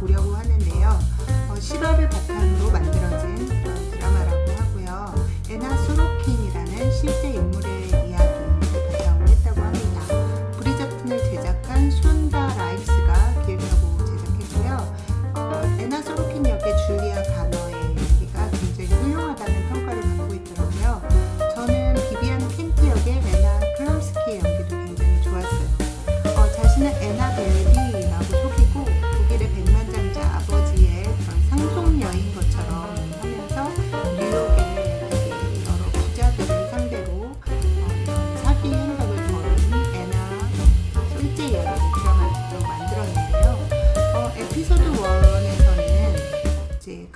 보려고 하는데요. 어, 시밥을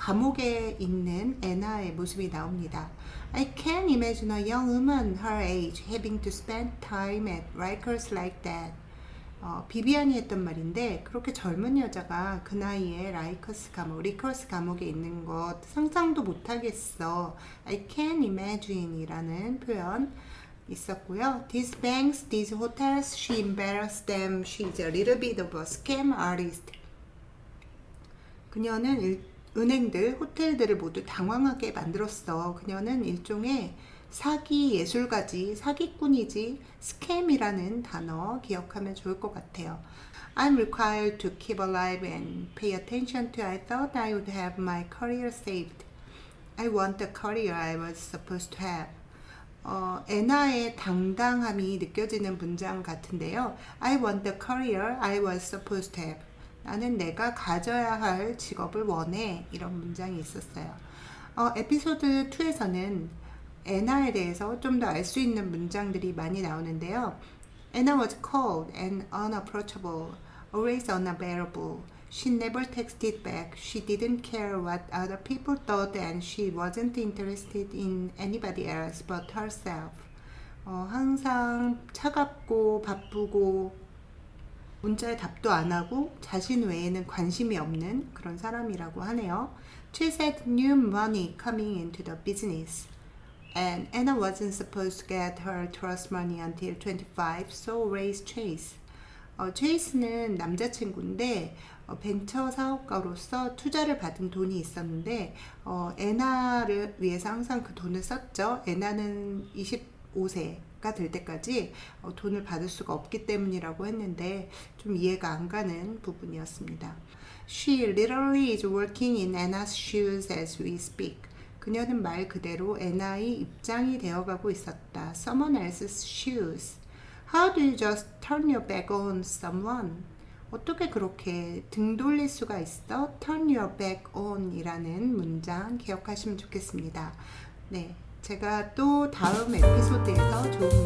감옥에 있는 에나의 모습이 나옵니다. I can imagine a young woman her age having to spend time at Rikers like that. 어, 비비안이 했던 말인데 그렇게 젊은 여자가 그 나이에 라이커스 감옥, 리커스 감옥에 있는 것 상상도 못하겠어. I can imagine 이라는 표현 있었고요. These banks, these hotels, she embarrassed them. She's a little bit of a scam artist. 그녀는 일- 은행들, 호텔들을 모두 당황하게 만들었어. 그녀는 일종의 사기 예술가지, 사기꾼이지, 스캠이라는 단어 기억하면 좋을 것 같아요. I'm required to keep alive and pay attention to. I thought I would have my career saved. I want the career I was supposed to have. 어, 에나의 당당함이 느껴지는 문장 같은데요. I want the career I was supposed to have. 나는 내가 가져야 할 직업을 원해. 이런 문장이 있었어요. 어, 에피소드 2에서는 에나에 대해서 좀 더 알 수 있는 문장들이 많이 나오는데요. Anna was cold and unapproachable, always unavailable. She never texted back. She didn't care what other people thought and she wasn't interested in anybody else but herself. 어, 항상 차갑고 바쁘고 문자에 답도 안 하고 자신 외에는 관심이 없는 그런 사람이라고 하네요. She said new money coming into the business. And Anna wasn't supposed to get her trust money until 25, so raise Chase. 어, 체이스는 남자친구인데 어, 벤처 사업가로서 투자를 받은 돈이 있었는데 어, 에나를 위해서 항상 그 돈을 썼죠. 에나는 25세가 될 때까지 어, 돈을 받을 수가 없기 때문이라고 했는데 좀 이해가 안 가는 부분이었습니다. She literally is working in Anna's shoes as we speak. 그녀는 말 그대로 에나의 입장이 되어가고 있었다. Someone else's shoes. How do you just turn your back on someone? 어떻게 그렇게 등 돌릴 수가 있어? Turn your back on 이라는 문장 기억하시면 좋겠습니다. 네. 제가 또 다음 에피소드에서 좋은